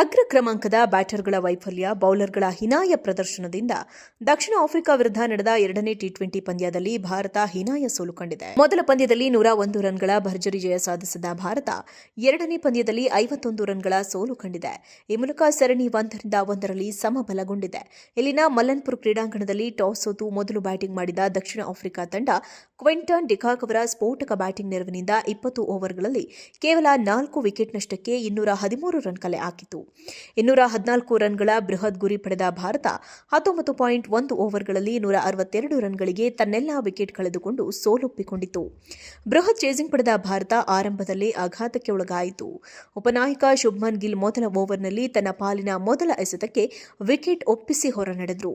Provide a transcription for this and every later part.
ಅಗ್ರ ಕ್ರಮಾಂಕದ ಬ್ಯಾಟರ್ಗಳ ವೈಫಲ್ಯ, ಬೌಲರ್ಗಳ ಹಿನಾಯ ಪ್ರದರ್ಶನದಿಂದ ದಕ್ಷಿಣ ಆಫ್ರಿಕಾ ವಿರುದ್ಧ ನಡೆದ ಎರಡನೇ ಟಿ ಟ್ವೆಂಟಿ ಪಂದ್ಯದಲ್ಲಿ ಭಾರತ ಹಿನಾಯ ಸೋಲು ಕಂಡಿದೆ. ಮೊದಲ ಪಂದ್ಯದಲ್ಲಿ ನೂರ ಒಂದು ರನ್ಗಳ ಭರ್ಜರಿ ಜಯ ಸಾಧಿಸಿದ ಭಾರತ ಎರಡನೇ ಪಂದ್ಯದಲ್ಲಿ ಐವತ್ತೊಂದು ರನ್ಗಳ ಸೋಲು ಕಂಡಿದೆ. ಈ ಮೂಲಕ ಸರಣಿ ಒಂದರಿಂದ ಒಂದರಲ್ಲಿ ಸಮಬಲಗೊಂಡಿದೆ. ಇಲ್ಲಿನ ಮಲ್ಲನ್ಪುರ್ ಕ್ರೀಡಾಂಗಣದಲ್ಲಿ ಟಾಸ್ ಸೋತು ಮೊದಲು ಬ್ಯಾಟಿಂಗ್ ಮಾಡಿದ ದಕ್ಷಿಣ ಆಫ್ರಿಕಾ ತಂಡ ಕ್ವಿಂಟನ್ ಡಿಕಾಕ್ ಅವರ ಸ್ಫೋಟಕ ಬ್ಯಾಟಿಂಗ್ ನೆರವಿನಿಂದ ಇಪ್ಪತ್ತು ಓವರ್ಗಳಲ್ಲಿ ಕೇವಲ ನಾಲ್ಕು ವಿಕೆಟ್ ನಷ್ಟಕ್ಕೆ ಇನ್ನೂರ ಹದಿಮೂರು ರನ್ ಕಲೆ ಹಾಕಿತು. ಇನ್ನೂರ ಹದಿನಾಲ್ಕು ರನ್ಗಳ ಬೃಹತ್ ಗುರಿ ಪಡೆದ ಭಾರತ ಹತ್ತೊಂಬತ್ತು ಪಾಯಿಂಟ್ ಒಂದು ಓವರ್ಗಳಲ್ಲಿ ನೂರ ಅರವತ್ತೆರಡು ರನ್ಗಳಿಗೆ ತನ್ನೆಲ್ಲ ವಿಕೆಟ್ ಕಳೆದುಕೊಂಡು ಸೋಲೊಪ್ಪಿಕೊಂಡಿತು. ಬೃಹತ್ ಚೇಸಿಂಗ್ ಪಡೆದ ಭಾರತ ಆರಂಭದಲ್ಲೇ ಆಘಾತಕ್ಕೆ ಒಳಗಾಯಿತು. ಉಪನಾಯಕ ಶುಭ್ಮನ್ ಗಿಲ್ ಮೊದಲ ಓವರ್ನಲ್ಲಿ ತನ್ನ ಪಾಲಿನ ಮೊದಲ ಎಸೆತಕ್ಕೆ ವಿಕೆಟ್ ಒಪ್ಪಿಸಿ ಹೊರನಡೆದರು.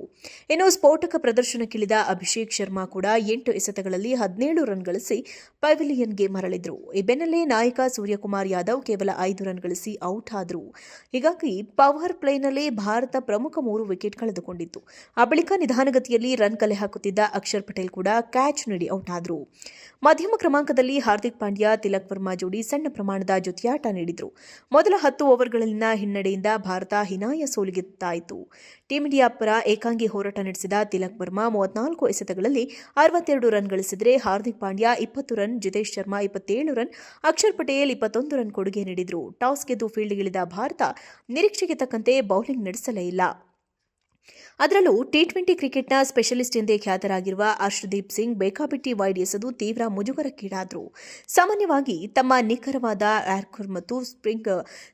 ಇನ್ನು ಸ್ಫೋಟಕ ಪ್ರದರ್ಶನಕ್ಕಿಳಿದ ಅಭಿಷೇಕ್ ಶರ್ಮಾ ಕೂಡ ಎಂಟು ಎಸೆತಗಳಲ್ಲಿ ಹದಿನೇಳು ರನ್ ಗಳಿಸಿ ಪವಿಲಿಯನ್ಗೆ ಮರಳಿದ್ರು. ಈ ಬೆನ್ನಲ್ಲೇ ನಾಯಕ ಸೂರ್ಯಕುಮಾರ್ ಯಾದವ್ ಕೇವಲ ಐದು ರನ್ ಗಳಿಸಿ ಔಟ್ ಆದರು. ಹೀಗಾಗಿ ಪವರ್ ಪ್ಲೇನಲ್ಲಿ ಭಾರತ ಪ್ರಮುಖ ಮೂರು ವಿಕೆಟ್ ಕಳೆದುಕೊಂಡಿತ್ತು. ಆ ಬಳಿಕ ನಿಧಾನಗತಿಯಲ್ಲಿ ರನ್ ಕಲೆ ಹಾಕುತ್ತಿದ್ದ ಅಕ್ಷರ್ ಪಟೇಲ್ ಕೂಡ ಕ್ಯಾಚ್ ನೀಡಿ ಔಟ್ ಆದರು. ಮಧ್ಯಮ ಕ್ರಮಾಂಕದಲ್ಲಿ ಹಾರ್ದಿಕ್ ಪಾಂಡ್ಯ, ತಿಲಕ್ ವರ್ಮಾ ಜೋಡಿ ಸಣ್ಣ ಪ್ರಮಾಣದ ಜೊತೆಯಾಟ ನೀಡಿದರು. ಮೊದಲ ಹತ್ತು ಓವರ್ಗಳಲ್ಲಿನ ಹಿನ್ನಡೆಯಿಂದ ಭಾರತ ಹಿನಾಯ ಸೋಲಿಗೆತ್ತಾಯಿತು. ಟೀಂ ಇಂಡಿಯಾ ಪರ ಏಕಾಂಗಿ ಹೋರಾಟ ನಡೆಸಿದ ತಿಲಕ್ ವರ್ಮಾ ಮೂವತ್ನಾಲ್ಕು ಎಸೆತಗಳಲ್ಲಿ ಅರವತ್ತೆರಡು ರನ್ ಗಳಿಸಿದರೆ ಹಾರ್ದಿಕ್ ಪಾಂಡ್ಯ ಇಪ್ಪತ್ತು ರನ್, ಜಿತೇಶ್ ಶರ್ಮಾ ಇಪ್ಪತ್ತೇಳು ರನ್, ಅಕ್ಷರ್ ಪಟೇಲ್ ಇಪ್ಪತ್ತೊಂದು ರನ್ ಕೊಡುಗೆ ನೀಡಿದರು. ಟಾಸ್ ಗೆದ್ದು ಫೀಲ್ಡ್ಗಿಳಿದ ಭಾರತ ನಿರೀಕ್ಷೆಗೆ ತಕ್ಕಂತೆ ಬೌಲಿಂಗ್ ನಡೆಸಲೇ ಇಲ್ಲ. ಅದರಲ್ಲೂ ಟಿ ಟ್ವೆಂಟಿ ಕ್ರಿಕೆಟ್ನ ಸ್ಪೆಷಲಿಸ್ಟ್ ಎಂದೇ ಖ್ಯಾತರಾಗಿರುವ ಹರ್ಷದೀಪ್ ಸಿಂಗ್ ಬೇಕಾಬಿಟ್ಟಿ ವೈಡ್ ಎಸೆದು ತೀವ್ರ ಮುಜುಗರಕ್ಕೀಡಾದರು. ಸಾಮಾನ್ಯವಾಗಿ ತಮ್ಮ ನಿಖರವಾದ ಆರ್ಕರ್ ಮತ್ತು ಸ್ಪ್ರಿಂಗ್,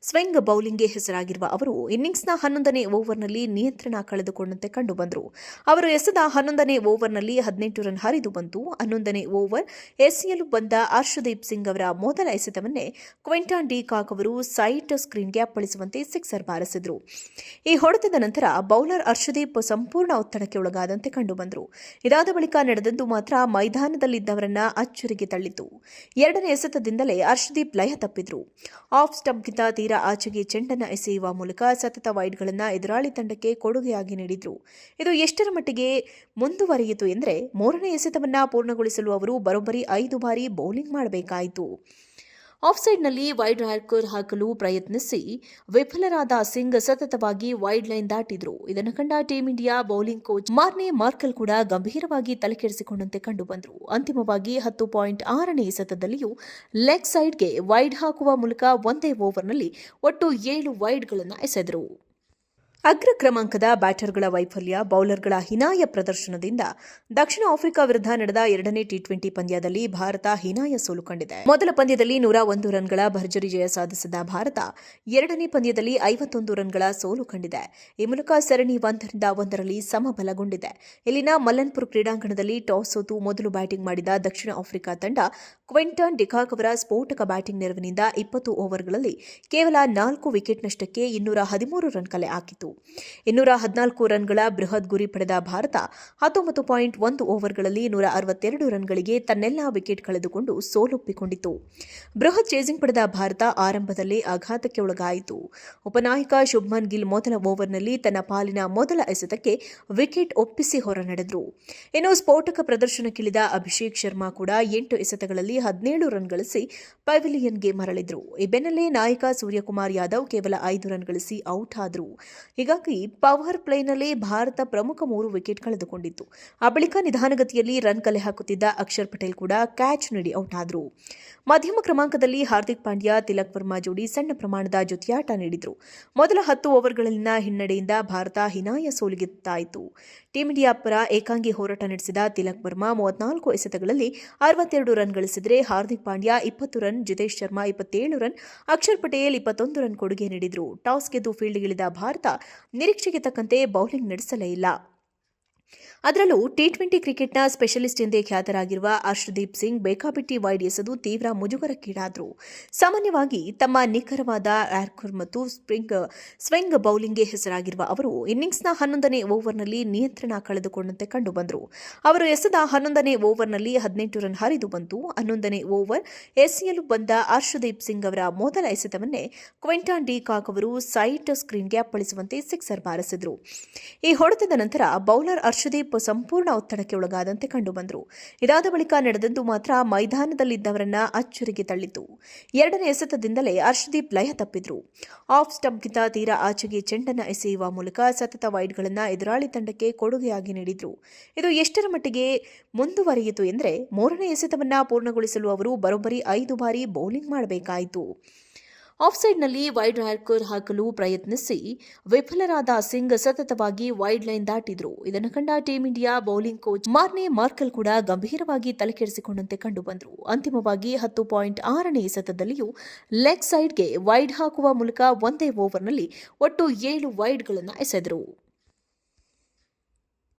ಸ್ವಿಂಗ್ ಬೌಲಿಂಗ್ಗೆ ಹೆಸರಾಗಿರುವ ಅವರು ಇನ್ನಿಂಗ್ಸ್ನ ಹನ್ನೊಂದನೇ ಓವರ್ನಲ್ಲಿ ನಿಯಂತ್ರಣ ಕಳೆದುಕೊಂಡಂತೆ ಕಂಡುಬಂದರು. ಅವರು ಎಸೆದ ಹನ್ನೊಂದನೇ ಓವರ್ನಲ್ಲಿ ಹದಿನೆಂಟು ರನ್ ಹರಿದು ಬಂತು. ಹನ್ನೊಂದನೇ ಓವರ್ ಎಸೆಯಲು ಬಂದ ಹರ್ಷದೀಪ್ ಸಿಂಗ್ ಅವರ ಮೊದಲ ಎಸೆತವನ್ನೇ ಕ್ವೆಂಟಾನ್ ಡಿ ಕಾಕ್ ಅವರು ಸೈಟ್ ಸ್ಕ್ರೀನ್ಗೆ ಅಪ್ಪಳಿಸುವಂತೆ ಸಿಕ್ಸರ್ ಬಾರಿಸಿದರು. ಈ ಹೊಡೆತದ ನಂತರ ಬೌಲರ್ ಹರ್ಷದೀಪ್ ಸಂಪೂರ್ಣ ಒತ್ತಡಕ್ಕೆ ಒಳಗಾದಂತೆ ಕಂಡುಬಂದರು. ಇದಾದ ಬಳಿಕ ನಡೆದದ್ದು ಮಾತ್ರ ಮೈದಾನದಲ್ಲಿದ್ದವರನ್ನ ಅಚ್ಚರಿಗೆ ತಳ್ಳಿತು ಎರಡನೇ ಎಸೆತದಿಂದಲೇ ಹರ್ಷದೀಪ್ ಲಯ ತಪ್ಪಿದ್ರು. ಆಫ್ ಸ್ಟಂಪ್ಗಿಂತ ತೀರಾ ಆಚೆಗೆ ಚೆಂಡನ್ನು ಎಸೆಯುವ ಮೂಲಕ ಸತತ ವೈಡ್ಗಳನ್ನು ಎದುರಾಳಿ ತಂಡಕ್ಕೆ ಕೊಡುಗೆಯಾಗಿ ನೀಡಿದ್ರು. ಇದು ಎಷ್ಟರ ಮಟ್ಟಿಗೆ ಮುಂದುವರಿಯಿತು ಎಂದರೆ ಮೂರನೇ ಎಸೆತವನ್ನ ಪೂರ್ಣಗೊಳಿಸಲು ಅವರು ಬರೋಬ್ಬರಿ ಐದು ಬಾರಿ ಬೌಲಿಂಗ್ ಮಾಡಬೇಕಾಯಿತು. ಆಫ್ಸೈಡ್ನಲ್ಲಿ ವೈಡ್ ಹ್ಯಾಕರ್ ಹಾಕಲು ಪ್ರಯತ್ನಿಸಿ ವಿಫಲರಾದ ಸಿಂಗ್ ಸತತವಾಗಿ ವೈಡ್ ಲೈನ್ ದಾಟಿದ್ರು. ಇದನ್ನು ಕಂಡ team India bowling coach Morne Morkel ಕೂಡ ಗಂಭೀರವಾಗಿ ತಲೆಕೆಡಿಸಿಕೊಂಡಂತೆ ಕಂಡುಬಂದರು. ಅಂತಿಮವಾಗಿ ಹತ್ತು ಪಾಯಿಂಟ್ ಆರನೇ ಸತದಲ್ಲಿಯೂ ಲೆಗ್ ಸೈಡ್ಗೆ ವೈಡ್ ಹಾಕುವ ಮೂಲಕ ಒಂದೇ ಓವರ್ನಲ್ಲಿ ಒಟ್ಟು ಏಳು ವೈಡ್ಗಳನ್ನು ಎಸೆದರು. ಅಗ್ರ ಕ್ರಮಾಂಕದ ಬ್ಯಾಟರ್ಗಳ ವೈಫಲ್ಯ, ಬೌಲರ್ಗಳ ಹಿನಾಯ ಪ್ರದರ್ಶನದಿಂದ ದಕ್ಷಿಣ ಆಫ್ರಿಕಾ ವಿರುದ್ಧ ನಡೆದ ಎರಡನೇ ಟಿ ಟ್ವೆಂಟಿ ಪಂದ್ಯದಲ್ಲಿ ಭಾರತ ಹಿನಾಯ ಸೋಲು ಕಂಡಿದೆ. ಮೊದಲ ಪಂದ್ಯದಲ್ಲಿ ನೂರ ಒಂದು ರನ್ಗಳ ಭರ್ಜರಿ ಜಯ ಸಾಧಿಸಿದ ಭಾರತ ಎರಡನೇ ಪಂದ್ಯದಲ್ಲಿ ಐವತ್ತೊಂದು ರನ್ಗಳ ಸೋಲು ಕಂಡಿದೆ. ಈ ಮೂಲಕ ಸರಣಿ ಒಂದರಿಂದ ಒಂದರಲ್ಲಿ ಸಮಬಲಗೊಂಡಿದೆ. ಇಲ್ಲಿನ ಮಲ್ಲನ್ಪುರ್ ಕ್ರೀಡಾಂಗಣದಲ್ಲಿ ಟಾಸ್ ಸೋತು ಮೊದಲು ಬ್ಯಾಟಿಂಗ್ ಮಾಡಿದ ದಕ್ಷಿಣ ಆಫ್ರಿಕಾ ತಂಡ ಕ್ವಿಂಟನ್ ಡಿಕಾಕ್ ಅವರ ಸ್ಫೋಟಕ ಬ್ಯಾಟಿಂಗ್ ನೆರವಿನಿಂದ ಇಪ್ಪತ್ತು ಓವರ್ಗಳಲ್ಲಿ ಕೇವಲ ನಾಲ್ಕು ವಿಕೆಟ್ ನಷ್ಟಕ್ಕೆ ಇನ್ನೂರ ಹದಿಮೂರು ರನ್ ಕಲೆ ಹಾಕಿತು ಇನ್ನೂರ ಹದಿನಾಲ್ಕು ರನ್ಗಳ ಬೃಹತ್ ಗುರಿ ಪಡೆದ ಭಾರತ ಹತ್ತೊಂಬತ್ತು ಪಾಯಿಂಟ್ ಒಂದು ಓವರ್ಗಳಲ್ಲಿ ನೂರ ಅರವತ್ತೆರಡು ರನ್ಗಳಿಗೆ ತನ್ನೆಲ್ಲ ವಿಕೆಟ್ ಕಳೆದುಕೊಂಡು ಸೋಲೊಪ್ಪಿಕೊಂಡಿತು. ಬೃಹತ್ ಚೇಸಿಂಗ್ ಪಡೆದ ಭಾರತ ಆರಂಭದಲ್ಲಿ ಆಘಾತಕ್ಕೆ ಒಳಗಾಯಿತು. ಉಪನಾಯಕ ಶುಭ್ಮನ್ ಗಿಲ್ ಮೊದಲ ಓವರ್ನಲ್ಲಿ ತನ್ನ ಪಾಲಿನ ಮೊದಲ ಎಸೆತಕ್ಕೆ ವಿಕೆಟ್ ಒಪ್ಪಿಸಿ ಹೊರನಡೆದರು. ಇನ್ನು ಸ್ಫೋಟಕ ಪ್ರದರ್ಶನಕ್ಕಿಳಿದ ಅಭಿಷೇಕ್ ಶರ್ಮಾ ಕೂಡ ಎಂಟು ಎಸೆತಗಳಲ್ಲಿ ಹದಿನೇಳು ರನ್ ಗಳಿಸಿ ಪವಿಲಿಯನ್ಗೆ ಮರಳಿದ್ರು. ಈ ಬೆನ್ನಲ್ಲೇ ನಾಯಕ ಸೂರ್ಯಕುಮಾರ್ ಯಾದವ್ ಕೇವಲ ಐದು ರನ್ ಗಳಿಸಿ ಔಟ್ ಆದರು. ಹೀಗಾಗಿ ಪವರ್ ಪ್ಲೇನಲ್ಲಿ ಭಾರತ ಪ್ರಮುಖ ಮೂರು ವಿಕೆಟ್ ಕಳೆದುಕೊಂಡಿತ್ತು. ಆ ಬಳಿಕ ನಿಧಾನಗತಿಯಲ್ಲಿ ರನ್ ಕಲೆ ಹಾಕುತ್ತಿದ್ದ ಅಕ್ಷರ್ ಪಟೇಲ್ ಕೂಡ ಕ್ಯಾಚ್ ನೀಡಿ ಔಟ್ ಆದರು. ಮಧ್ಯಮ ಕ್ರಮಾಂಕದಲ್ಲಿ ಹಾರ್ದಿಕ್ ಪಾಂಡ್ಯ, ತಿಲಕ್ ವರ್ಮಾ ಜೋಡಿ ಸಣ್ಣ ಪ್ರಮಾಣದ ಜೊತೆಯಾಟ ನೀಡಿದರು. ಮೊದಲ ಹತ್ತು ಓವರ್ಗಳಲ್ಲಿನ ಹಿನ್ನಡೆಯಿಂದ ಭಾರತ ಹಿನಾಯ ಸೋಲಿಗೆ ತಾಯಿತು ಟೀಂ ಇಂಡಿಯಾ ಪರ ಏಕಾಂಗಿ ಹೋರಾಟ ನಡೆಸಿದ ತಿಲಕ್ ವರ್ಮಾ ಮೂವತ್ನಾಲ್ಕು ಎಸೆತಗಳಲ್ಲಿ ಅರವತ್ತೆರಡು ರನ್ ಗಳಿಸಿದರೆ ಹಾರ್ದಿಕ್ ಪಾಂಡ್ಯ ಇಪ್ಪತ್ತು ರನ್, ಜಿತೇಶ್ ಶರ್ಮಾ ಇಪ್ಪತ್ತೇಳು ರನ್, ಅಕ್ಷರ್ ಪಟೇಲ್ ಇಪ್ಪತ್ತೊಂದು ರನ್ ಕೊಡುಗೆ ನೀಡಿದರು. ಟಾಸ್ ಗೆದ್ದು ಫೀಲ್ಡ್ಗಿಳಿದ ಭಾರತ ನಿರೀಕ್ಷೆಗೆ ತಕ್ಕಂತೆ ಬೌಲಿಂಗ್ ನಡೆಸಲೇ ಇಲ್ಲ. ಅದರಲ್ಲೂ ಟಿ ಟ್ವೆಂಟಿ ಕ್ರಿಕೆಟ್ನ ಸ್ಪೆಷಲಿಸ್ಟ್ ಎಂದೇ ಖ್ಯಾತರಾಗಿರುವ ಅರ್ಷದೀಪ್ ಸಿಂಗ್ ಬೇಕಾಬಿಟ್ಟಿ ವೈಡ್ ಎಸೆದು ತೀವ್ರ ಮುಜುಗರಕ್ಕೀಡಾದರು. ಸಾಮಾನ್ಯವಾಗಿ ತಮ್ಮ ನಿಖರವಾದ ಆರ್ಕರ್ ಮತ್ತು ಸ್ಪ್ರಿಂಗ್ ಸ್ವಿಂಗ್ ಬೌಲಿಂಗ್ಗೆ ಹೆಸರಾಗಿರುವ ಅವರು ಇನ್ನಿಂಗ್ಸ್ನ ಹನ್ನೊಂದನೇ ಓವರ್ನಲ್ಲಿ ನಿಯಂತ್ರಣ ಕಳೆದುಕೊಂಡಂತೆ ಕಂಡುಬಂದರು ಅವರು ಎಸೆದ ಹನ್ನೊಂದನೇ ಓವರ್ನಲ್ಲಿ ಹದಿನೆಂಟು ರನ್ ಹರಿದು ಬಂತು. ಹನ್ನೊಂದನೇ ಓವರ್ ಎಸೆಯಲು ಬಂದ ಅರ್ಷದೀಪ್ ಸಿಂಗ್ ಅವರ ಮೊದಲ ಎಸೆತವನ್ನೇ ಕ್ವಿಂಟಾನ್ ಡಿ ಕಾಕ್ ಅವರು ಸೈಟ್ ಸ್ಕ್ರೀನ್ಗೆ ಅಪ್ಪಳಿಸುವಂತೆ ಸಿಕ್ಸರ್ ಬಾರಿಸಿದರು. ಈ ಹೊಡೆತದ ನಂತರ ಬೌಲರ್ ಹರ್ಷದೀಪ್ ಸಂಪೂರ್ಣ ಒತ್ತಡಕ್ಕೆ ಒಳಗಾದಂತೆ ಕಂಡುಬಂದರು. ಇದಾದ ಬಳಿಕ ನಡೆದದ್ದು ಮಾತ್ರ ಮೈದಾನದಲ್ಲಿದ್ದವರನ್ನ ಅಚ್ಚರಿಗೆ ತಳ್ಳಿತು ಎರಡನೇ ಎಸೆತದಿಂದಲೇ ಹರ್ಷದೀಪ್ ಲಯ ತಪ್ಪಿದ್ರು. ಆಫ್ ಸ್ಟಂಪ್ಗಿಂತ ತೀರಾ ಆಚೆಗೆ ಚೆಂಡನ್ನು ಎಸೆಯುವ ಮೂಲಕ ಸತತ ವೈಡ್ಗಳನ್ನು ಎದುರಾಳಿ ತಂಡಕ್ಕೆ ಕೊಡುಗೆಯಾಗಿ ನೀಡಿದ್ರು. ಇದು ಎಷ್ಟರ ಮಟ್ಟಿಗೆ ಮುಂದುವರಿಯಿತು ಎಂದರೆ ಮೂರನೇ ಎಸೆತವನ್ನು ಪೂರ್ಣಗೊಳಿಸಲು ಅವರು ಬರೋಬ್ಬರಿ ಐದು ಬಾರಿ ಬೌಲಿಂಗ್ ಮಾಡಬೇಕಾಯಿತು. ಆಫ್ಸೈಡ್ನಲ್ಲಿ ವೈಡ್ ಹ್ಯಾಕರ್ ಹಾಕಲು ಪ್ರಯತ್ನಿಸಿ ವಿಫಲರಾದ ಸಿಂಗ್ ಸತತವಾಗಿ ವೈಡ್ ಲೈನ್ ದಾಟಿದ್ರು. ಇದನ್ನು ಕಂಡ team India bowling coach Morne Morkel ಕೂಡ ಗಂಭೀರವಾಗಿ ತಲೆಕೆಡಿಸಿಕೊಂಡಂತೆ ಕಂಡುಬಂದರು. ಅಂತಿಮವಾಗಿ ಹತ್ತು ಪಾಯಿಂಟ್ ಆರನೇ ಸತದಲ್ಲಿಯೂ ಲೆಗ್ ಸೈಡ್ಗೆ ವೈಡ್ ಹಾಕುವ ಮೂಲಕ ಒಂದೇ ಓವರ್ನಲ್ಲಿ ಒಟ್ಟು ಏಳು ವೈಡ್ಗಳನ್ನು ಎಸೆದರು.